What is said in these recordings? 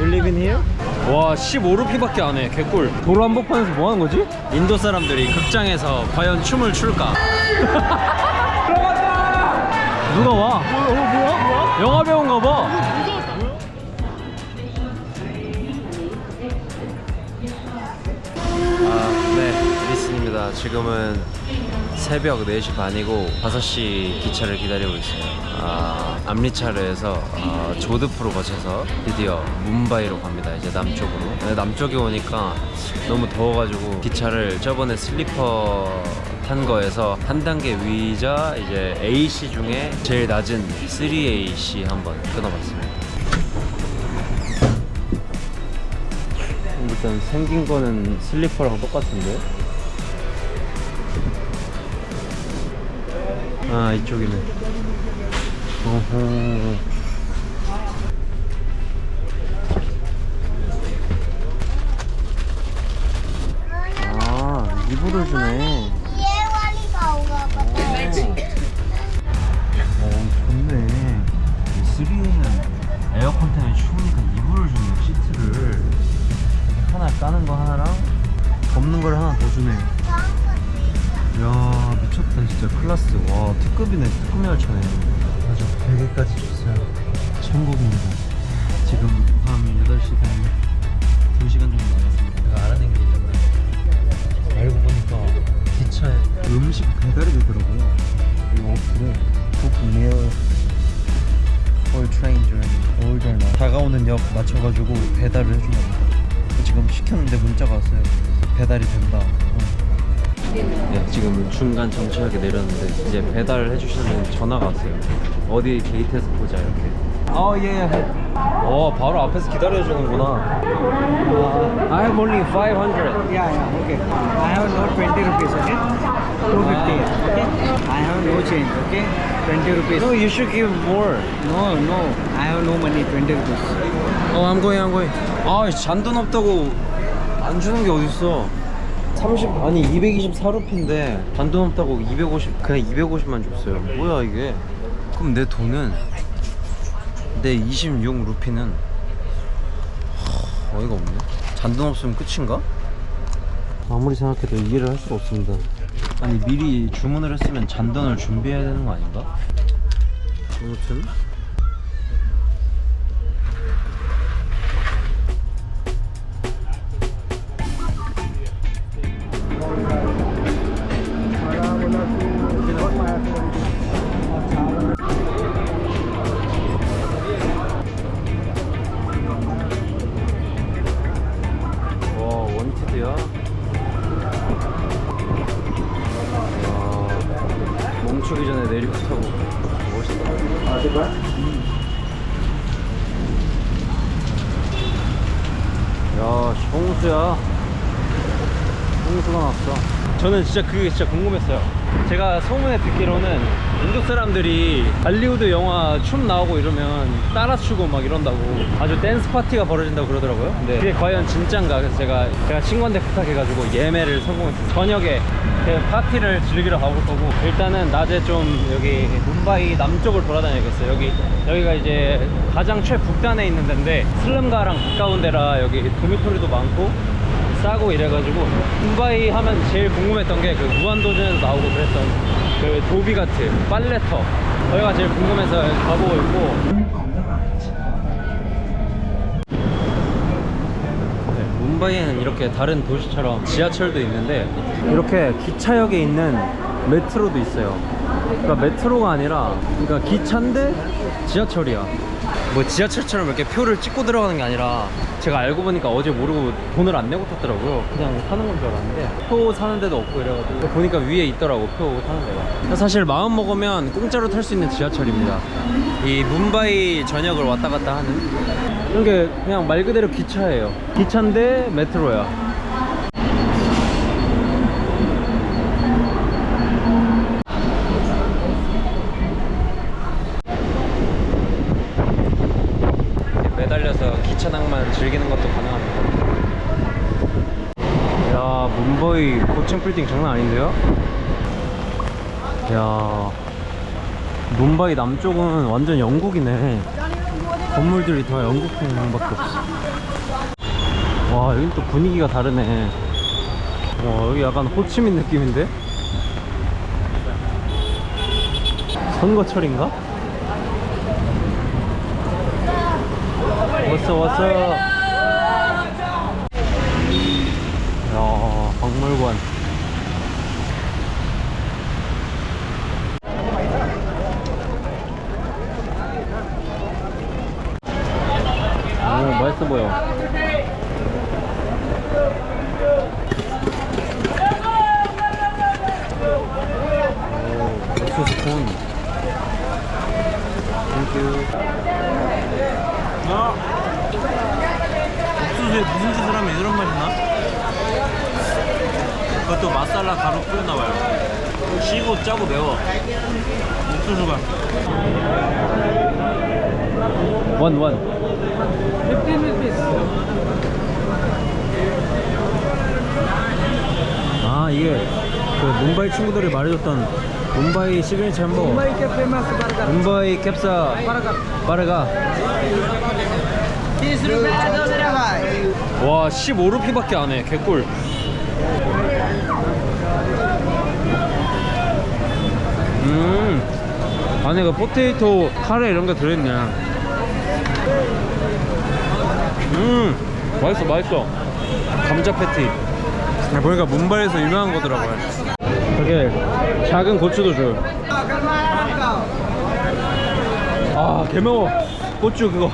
You live in here? 와 15루피밖에 안 해 개꿀 도로 한복판에서 뭐 하는 거지? 인도 사람들이 극장에서 과연 춤을 출까? 누가 와? 어, 뭐야? 뭐야? 영화 배우인가 봐 아, 네, 리슨입니다. 지금은 새벽 4시 반이고 5시 기차를 기다리고 있어요. 아, 암리차르에서 아, 조드프로 거쳐서 드디어 뭄바이로 갑니다. 이제 남쪽으로. 네, 남쪽에 오니까 너무 더워가지고 기차를 저번에 슬리퍼 탄 거에서 한 단계 위자 이제 AC 중에 제일 낮은 3AC 한번 끊어봤습니다. 일단 생긴 거는 슬리퍼랑 똑같은데 아 이쪽이네. 어허. 아 이불을 주네 맞춰가지고 배달을 해준답니다 지금 시켰는데 문자가 왔어요 배달이 된다 네, 지금 중간 정차역에 내렸는데 이제 배달을 해주시는 전화가 왔어요. 어디 게이트에서 보자 이렇게. 어 예. 어 바로 앞에서 기다려주는구나. 아, I have only 500. Yeah, yeah, okay. I have note 20 rupees, okay? 250, okay? I have no change, okay? 20 rupees. No, you should give more. No, no, I have no money, 20 rupees. 어, I'm going, I'm going. 아, 잔돈 없다고 안 주는 게 어딨어. 30 아니 224루피인데 잔돈 없다고 250 그냥 250만 줬어요. 뭐야 이게? 그럼 내 돈은 내 26 루피는 어이가 없네. 잔돈 없으면 끝인가? 아무리 생각해도 이해를 할 수가 없습니다. 아니 미리 주문을 했으면 잔돈을 준비해야 되는 거 아닌가? 아무튼 저는 진짜 그게 진짜 궁금했어요. 제가 소문에 듣기로는 인도 사람들이 할리우드 영화 춤 나오고 이러면 따라 추고 막 이런다고 아주 댄스 파티가 벌어진다고 그러더라고요. 근데 그게 과연 진짠가? 그래서 제가 제가 친구한테 부탁해가지고 예매를 성공했어요. 저녁에 그 파티를 즐기러 가볼 거고 일단은 낮에 좀 여기 뭄바이 남쪽을 돌아다녀야겠어요. 여기 여기가 이제 가장 최북단에 있는 데인데 슬럼가랑 가까운 데라 여기 도미토리도 많고 싸고 이래가지고 둠바이 하면 제일 궁금했던 게 그 무한도전에서 나오고 그랬던 그 도비가트 빨래터. 거기가 제일 궁금해서 가보고 있고. 네, 뭄바이에는 이렇게 다른 도시처럼 지하철도 있는데 이렇게 기차역에 있는 메트로도 있어요. 그러니까 메트로가 아니라 그러니까 기차인데 지하철이야 뭐 지하철처럼 이렇게 표를 찍고 들어가는 게 아니라 제가 알고 보니까 어제 모르고 돈을 안 내고 탔더라고요. 그냥 사는 건 줄 알았는데 표 사는 데도 없고 이래가지고 보니까 위에 있더라고 표 사는 데가. 사실 마음 먹으면 공짜로 탈 수 있는 지하철입니다. 이 뭄바이 전역을 왔다 갔다 하는. 이게 그냥 말 그대로 기차예요. 기차인데 메트로야 이렇게 매달려서 기차 낭만 즐기는 것도 가능합니다. 야, 문바이 고층 빌딩 장난 아닌데요? 야, 문바이 남쪽은 완전 영국이네. 건물들이 다 영국 풍밖에 없어. 와 여긴 또 분위기가 다르네 와 여기 약간 호치민 느낌인데? 선거철인가? 왔어 왔어 야 박물관 오 맛있어 보여. 오 옥수수 콘. 땡큐 아 옥수수에 무슨 짓을 하면 이런 맛이 나? 그것도 마살라 가루 뿌렸나봐요. 시고 짜고 매워. 옥수수가 One, one. 15 rupees. 아, 이게 그 뭄바이 친구들이 말해줬던 뭄바이 시그니처 햄버거. Mumbai ke famous burger. 뭄바이 캡사 Burger. 빠르가. 30 rupees ada berapa? 와, 15루피밖에 안 해. 개꿀. 음. 안에 그 포테이토 카레 이런 게 들어있네. 음 맛있어 맛있어. 감자 패티. 야, 보니까 문바이에서 유명한 거더라고요. 되게 작은 고추도 줘요. 아 개매워. 고추 그거.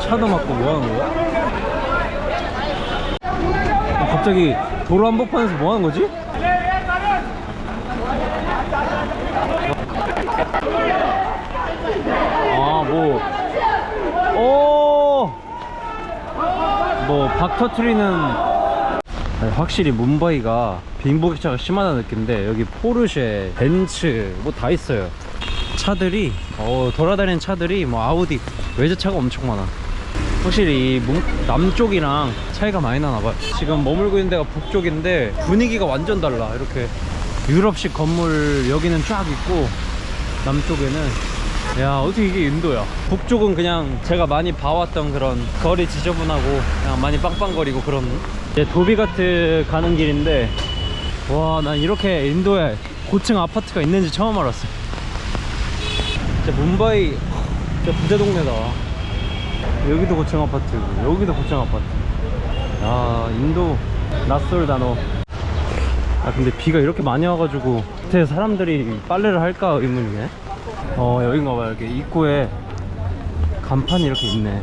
차도 맞고 뭐 하는 거야? 어, 갑자기 도로 한복판에서 뭐 하는 거지? 아, 뭐, 오! 뭐, 박 터트리는. 확실히 뭄바이가 빈부격차가 심하다는 느낌인데, 여기 포르쉐, 벤츠, 뭐 다 있어요. 차들이, 어, 돌아다니는 차들이 뭐 아우디, 외제차가 엄청 많아. 확실히 남쪽이랑 차이가 많이 나나 봐요. 지금 머물고 있는 데가 북쪽인데 분위기가 완전 달라. 이렇게 유럽식 건물 여기는 쫙 있고 남쪽에는 야 어떻게 이게 인도야 북쪽은 그냥 제가 많이 봐왔던 그런 거리 지저분하고 그냥 많이 빵빵거리고 그런 이제 도비가트 가는 길인데 와 난 이렇게 인도에 고층 아파트가 있는지 처음 알았어 진짜 문바이 진짜 부자 동네다 여기도 고층 아파트 여기도 고층 아파트. 야 인도 낯설 단어. 아 근데 비가 이렇게 많이 와가지고 밑에 사람들이 빨래를 할까 의문이네 어 여긴가 봐요 이렇게 입구에 간판이 이렇게 있네.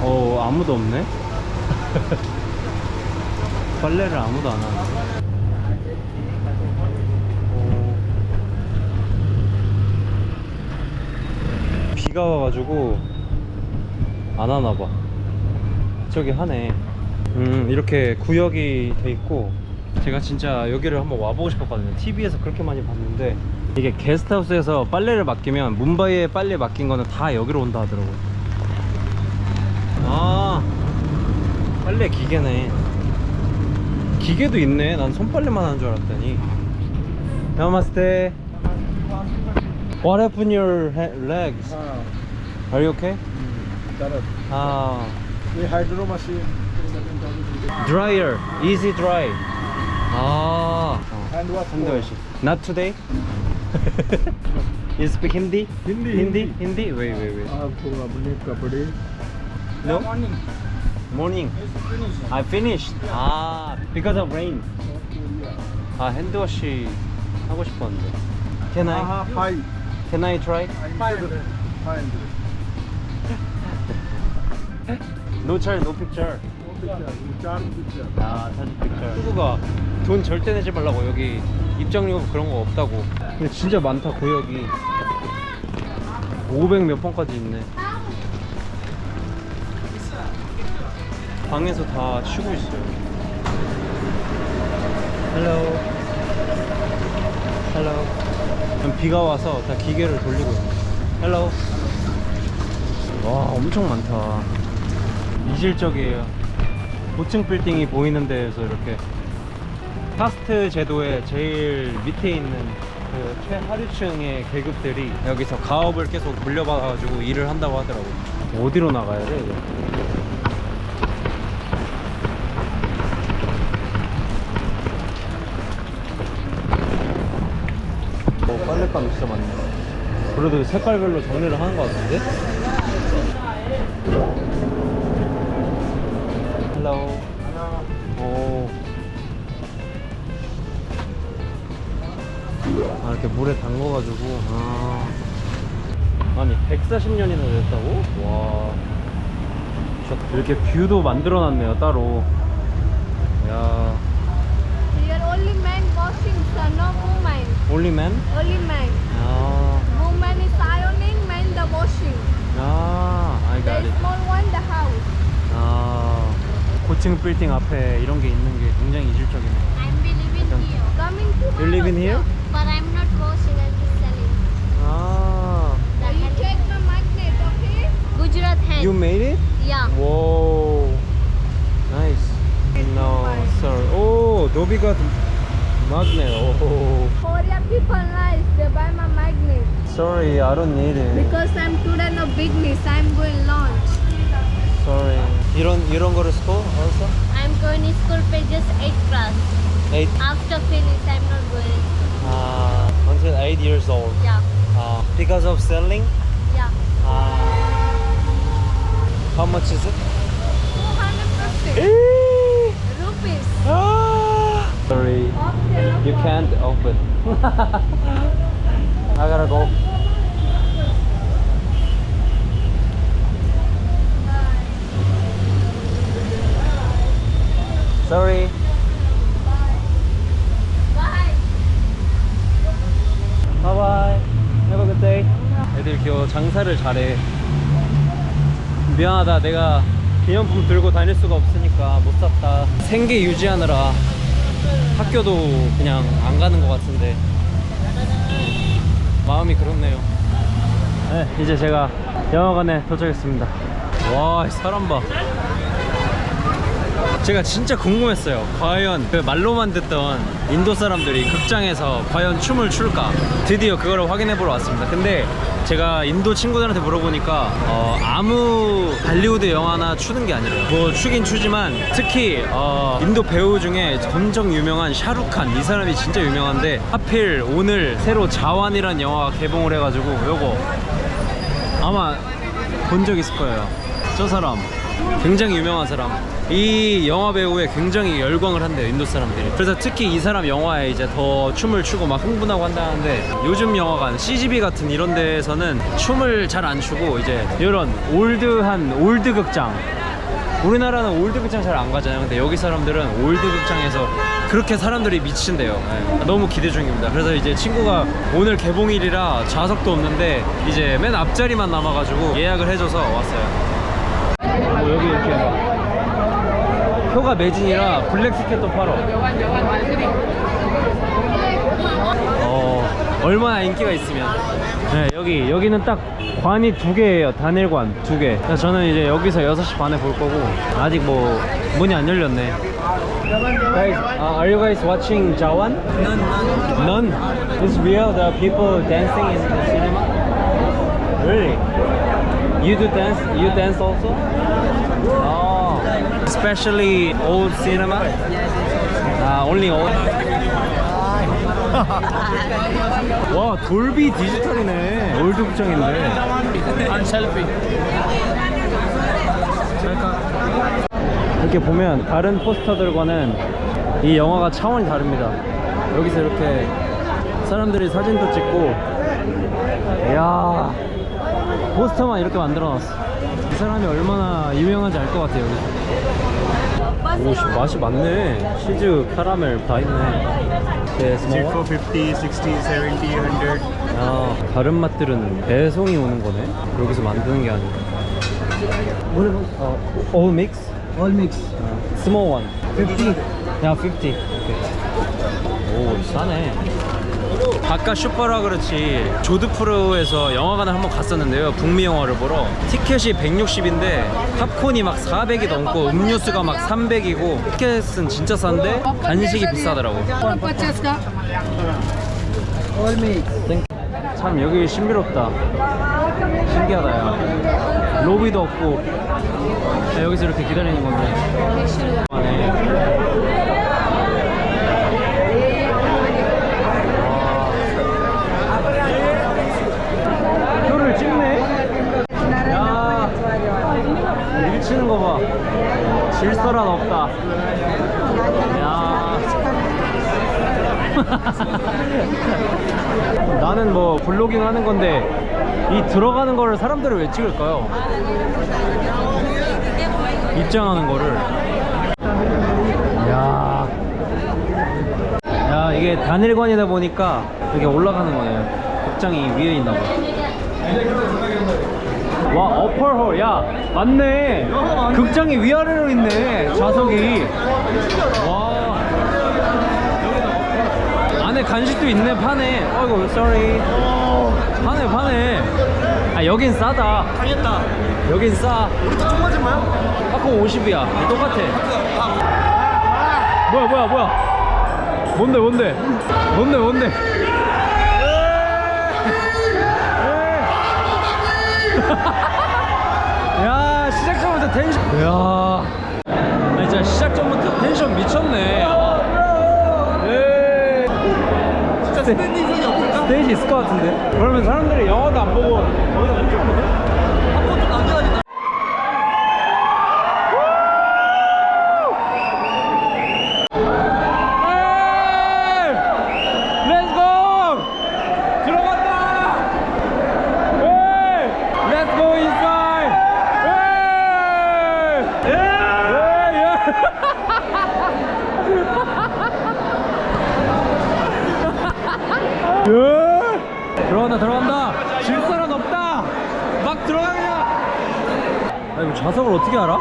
어 아무도 없네? 빨래를 아무도 안 하네 비가 와가지고 안 하나봐. 저기 하네. 음 이렇게 구역이 돼 있고 제가 진짜 여기를 한번 와보고 싶었거든요. TV에서 그렇게 많이 봤는데 이게 게스트하우스에서 빨래를 맡기면 뭄바이에 빨래 맡긴 거는 다 여기로 온다 하더라고요. 아 빨래 기계네. 기계도 있네. 난 손빨래만 하는 줄 알았더니. 나마스테 What happened your he- legs? Are you okay? 아 ये hydro machine dryer, easy dry. 아, hand wash 한대씩 Not today. you speak Hindi? Hindi, Hindi? Hindi. Hindi? Wait, wait, wait. आपको अपने कपड़े No. Morning. I finished. 아, because of rain. 아, 핸드워시 하고 싶었는데. Can I? हाँ five Can I try? 500. 500. No charge, no picture. 아, 사진 picture. 친구가 돈 절대 내지 말라고 여기 입장료 그런 거 없다고. 근데 진짜 많다 구역이. 500 몇 번까지 있네. 방에서 다 쉬고 있어요. Hello. 헬로 비가 와서 다 기계를 돌리고 있네 헬로 와 엄청 많다 이질적이에요 고층 빌딩이 보이는 데에서 이렇게 카스트 제도의 제일 밑에 있는 그 최하류층의 계급들이 여기서 가업을 계속 물려받아가지고 일을 한다고 하더라고요. 어디로 나가야 돼? 이거? 어, 빨랫감이 진짜 많네. 그래도 색깔별로 정리를 하는 것 같은데? 헬로. 오. 아, 이렇게 물에 담궈가지고. 아. 아니, 140년이나 됐다고? 와. 저- 이렇게 뷰도 만들어놨네요, 따로. woman. 올리맨? Only men. 아. Woman is ironing, men the washing. 아, I The got it. small one the house. 아, 고층 빌딩 앞에 이런 게 있는 게 굉장히 이질적이네. I'm living here. Coming to You live in here? But I'm not washing, I'm just selling. 아, The you check the magnet, okay? Gujarat hand. you made it? Yeah. Whoa, nice. No, sorry. Oh, Dobby got Magnet, oh. Korea people nice, they buy my magnet. Sorry, I don't need it. Because I'm today no business, I'm going lunch. Sorry. You don't you don't go to school also? I'm going to school for just 8 class. 8? After finish, I'm not going to school. Uh, until 8 years old? Yeah. Uh, because of selling? Yeah. Uh, how much is it? 250 rupees. Ah! Sorry, you can't open. I gotta go. Sorry. Bye. Have a good day. 애들 귀여워. 장사를 잘해. 미안하다. 내가 기념품 들고 다닐 수가 없으니까 못 샀다. 생계 유지하느라 학교도 그냥 안 가는 것 같은데. 마음이 그렇네요. 네, 이제 제가 영화관에 도착했습니다. 와, 이 사람 봐. 제가 진짜 궁금했어요. 과연 그 말로만 듣던 인도 사람들이 극장에서 과연 춤을 출까? 드디어 그거를 확인해 보러 왔습니다. 근데 제가 인도 친구들한테 물어보니까 어, 아무 할리우드 영화나 추는 게 아니래요. 뭐 추긴 추지만 특히 어, 인도 배우 중에 엄청 유명한 샤루칸 이 사람이 진짜 유명한데 하필 오늘 새로 자완이라는 영화가 개봉을 해가지고 요거 아마 본 적 있을 거예요. 저 사람 굉장히 유명한 사람. 이 영화 배우에 굉장히 열광을 한대요 인도 사람들이. 그래서 특히 이 사람 영화에 이제 더 춤을 추고 막 흥분하고 한다는데 요즘 영화관 CGV 같은 이런 데에서는 춤을 잘 안 추고 이제 이런 올드한 올드 극장 우리나라는 올드 극장 잘 안 가잖아요. 근데 여기 사람들은 올드 극장에서 그렇게 사람들이 미친대요. 네. 너무 기대 중입니다. 그래서 이제 친구가 오늘 개봉일이라 좌석도 없는데 이제 맨 앞자리만 남아가지고 예약을 해줘서 왔어요. 뭐 여기 이렇게 막 표가 매진이라 블랙 티켓도 팔어. 어, 얼마나 인기가 있으면. 네, 여기, 여기는 딱 관이 두 개예요. 단일관 두 개. 그래서 저는 이제 여기서 6시 반에 볼 거고, 아직 뭐, 문이 안 열렸네. Guys, uh, are you guys watching Jawan? None, none. None? It's real, the people dancing in the cinema? Really? You do dance? You dance also? Oh, especially old cinema? Ah, only old. 와 돌비 디지털이네. 올드 극장인데 이렇게 보면 다른 포스터들과는 이 영화가 차원이 다릅니다. 여기서 이렇게 사람들이 사진도 찍고. 이야 포스터만 이렇게 만들어 놨어 이 사람이 얼마나 유명한지 알 것 같아요 오 씨, 맛이 많네 치즈 카라멜 다 있네 네, for 50, 60, 70, 100? 야, 다른 맛들은 배송이 오는 거네. 여기서 만드는 게 아니고. 어, all mix? All mix. 어, small one. 50. 야, 50. 오케이. 오, 싸네. 아까 슈퍼라 그렇지. 조드푸르에서 영화관을 한번 갔었는데요. 북미 영화를 보러. 티켓이 160인데 팝콘이 막 400이 넘고 음료수가 막 300이고 티켓은 진짜 싼데 간식이 비싸더라고. 참 여기 신비롭다. 신기하다 야 로비도 없고. 야, 여기서 이렇게 기다리는 건데 안에 표를 찍네 야 밀치는 거봐 질서란 없다 야 나는 뭐 블로깅 하는 건데 이 들어가는 거를 사람들을 왜 찍을까요? 입장하는 거를. 야, 야 이게 단일관이다 보니까 이게 올라가는 거네요. 극장이 위에 있나 봐. 와 어퍼홀. 야 맞네. 극장이 위아래로 있네 좌석이. 와 안에 간식도 있네 파네 어이구 sorry. 파네 파네 아 여긴 싸다. 당했다. 여긴 싸. 우리 또총 맞은 거야? 팝콘 50이야. 똑같아. 뭐야 뭐야 뭐야? 뭔데 뭔데? 뭔데 뭔데? 야 시작 전부터 텐션. 야. 나 진짜 시작 전부터 텐션 미쳤네 예. 진짜 스테이지 있을 것 같은데? 그러면 사람들이 영화도 안 보고 거기서 엄청 보네 한번 좀 남겨야겠다. Let's go! 들어갔다! Hey! Let's go inside! Hey! Hey! 예! 들어간다 들어간다 질서는 없다 막 들어가 그냥 아 이거 좌석을 어떻게 알아?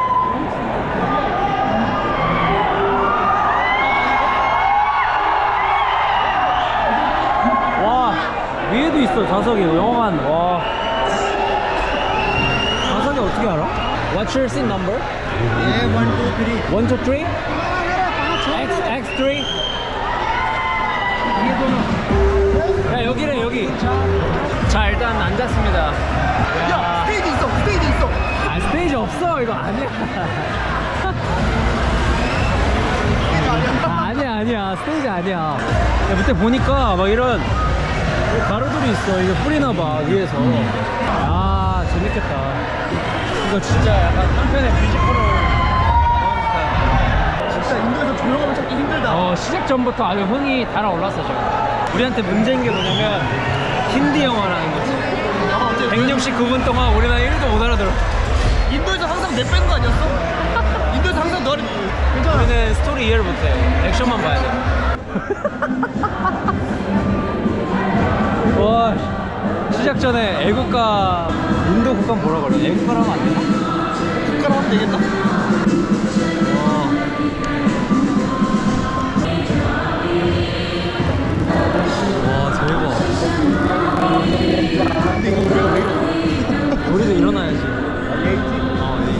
와 위에도 있어 좌석이 영화관 와 좌석이 어떻게 알아? What's your seat number? 예, 원, 투, 쓰리. 1, 2, 3? X, X3? 야 여기래 여기 자 일단 앉았습니다 야, 스테이지 있어, 스테이지 있어. 아 스테이지 없어 이거 아니야 아, 아니야 아니야 스테이지 아니야 야, 밑에 보니까 막 이런 가루들이 있어 이거 뿌리나 봐 위에서 아 재밌겠다 이거 진짜 약간 한편의 뮤지컬을 진짜 인도에서 조용하면 찾기 힘들다. 어 시작 전부터 아주 흥이 달아올랐어 지금 우리한테 문제인 게 뭐냐면 힌디 영화라는 거지. 아, 어째 169분 동안 우리나라 1도 못 알아들어. 인도에서 항상 내 빼는 거 아니었어? 인도에서 항상 너를 괜찮아. 우리는 스토리 이해를 못해. 액션만 봐야 돼. 와, 시작 전에 애국가 인도 국가 뭐라 그래? 애국가로 하면 안 되나? 국가로 하면 되겠다. 와. 와, 대박. 근데 이거 우리가 왜 우리도 일어나야지. 어, 네.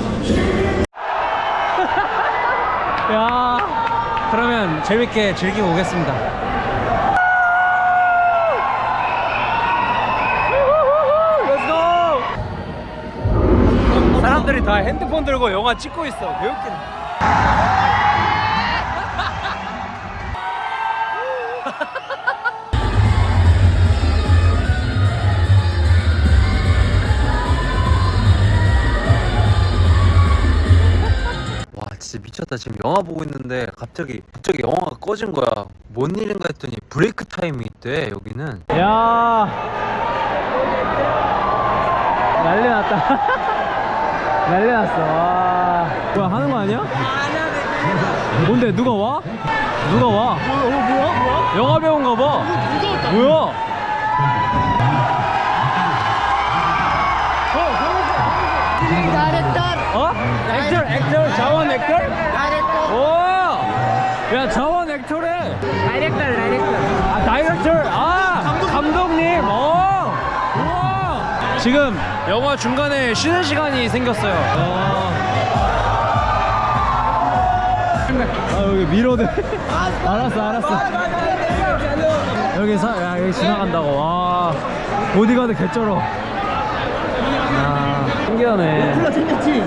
야, 그러면 재밌게 즐기고 오겠습니다. 사람들이 다 핸드폰 들고 영화 찍고 있어. 왜 웃기네. 와 진짜 미쳤다. 지금 영화 보고 있는데 갑자기 갑자기 영화가 꺼진 거야. 뭔 일인가 했더니 브레이크 타임이 있대 여기는. 야. 난리 났다 난리 났어 와 뭐야 하는 거 아니야? 뭔데 누가 와? 누가 와? 뭐야, 어, 뭐야, 뭐야? 영화 배우인가 봐. 뭐야? Director. 어? 액터 액터 자원 액터? Director. 오! 야 자원 액터래 Director, director. 아 다이렉터 아 지금 영화 중간에 쉬는 시간이 생겼어요. 아 여기 미로드. 알았어 알았어. 여기 사, 야 여기 지나간다고. 와 보디가드 개쩔어. 야 신기하네. 콜라 챙겼지?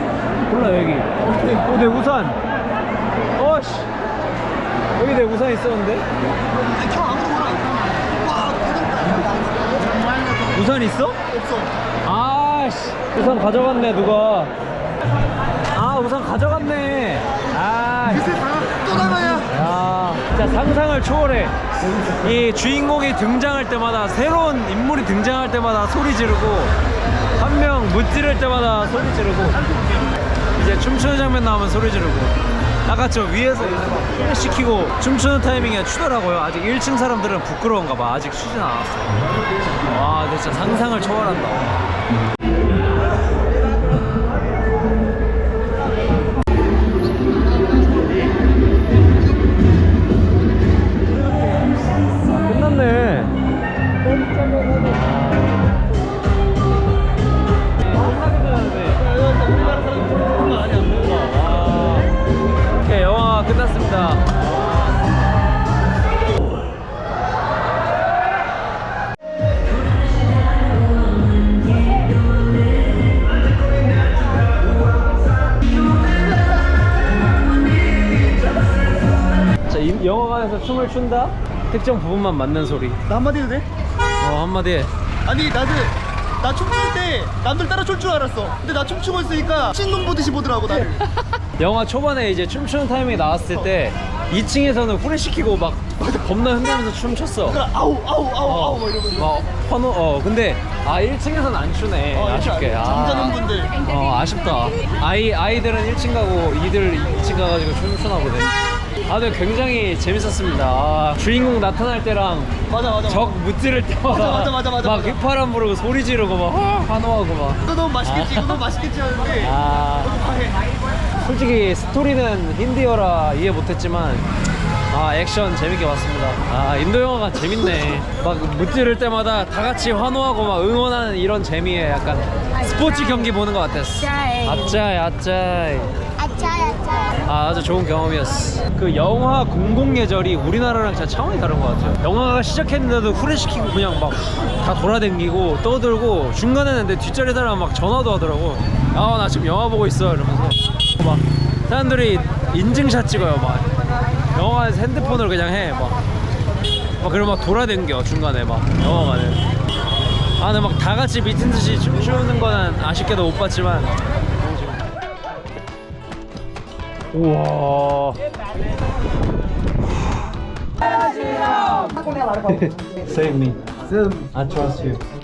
콜라 여기. 어, 내 우산. 어씨. 여기 내 우산 있었는데? 우산 있어? 없어. 아씨. 우산 가져갔네 누가. 아 우산 가져갔네. 아. 또 나가야. 야, 진짜 상상을 초월해. 이 주인공이 등장할 때마다 새로운 인물이 등장할 때마다 소리 지르고 한 명 무찌를 때마다 소리 지르고 이제 춤추는 장면 나오면 소리 지르고 아까 저 위에서 시키고 춤추는 타이밍에 추더라고요. 아직 1층 사람들은 부끄러운가 봐. 아직 추진 않았어. 와, 진짜 상상을 초월한다. 특정 부분만 맞는 소리. 나 한마디 해도 돼? 어, 한마디 해. 아니 나는 나 춤출 때 남들 따라 출 줄 알았어. 근데 나 춤추고 있으니까 신놈 보듯이 보더라고 나를. 영화 초반에 이제 춤추는 타이밍이 나왔을 때 2층에서는 후레시키고 막 겁나 흔들면서 춤췄어. 그래 아우 아우 아우 아우 막 이러면서. 막 환호 어 근데 아 1층에서는 안 추네 어, 아쉽게 잠자는 분들. 어 아쉽다 아이 아이들은 1층 가고 이들 2층 가가지고 춤추나 보네 아 근데 굉장히 재밌었습니다 아, 주인공 나타날 때랑 맞아 맞아. 적 무찌를 때마다 맞아, 맞아, 맞아, 맞아, 막 맞아. 휘파람 부르고 소리 지르고 막 아, 환호하고 막 이거 너무 맛있겠지 이거 너무 맛있겠지 하는데. 아. 솔직히 스토리는 힌디어라 이해 못했지만 아 액션 재밌게 봤습니다 아 인도 영화가 재밌네 막 무찌를 때마다 다 같이 환호하고 막 응원하는 이런 재미에 약간 스포츠 경기 보는 것 같았어 아짜이 아짜이. 아 아주 좋은 경험이었어. 그 영화 공공예절이 우리나라랑 진짜 차원이 다른 것 같아요. 영화가 시작했는데도 후레시키고 그냥 막 다 돌아다니고 떠들고 중간에는 내 뒷자리 사람 막 전화도 하더라고. 아 나 지금 영화 보고 있어. 이러면서. 막 사람들이 인증샷 찍어요 막. 영화에서 핸드폰으로 그냥 해막. 막 그리고 막 돌아댕겨 중간에 막 영화관에. 아 근데 막 다 같이 미친 듯이 춤추는 거는 아쉽게도 못 봤지만 우와 Save me. I trust you.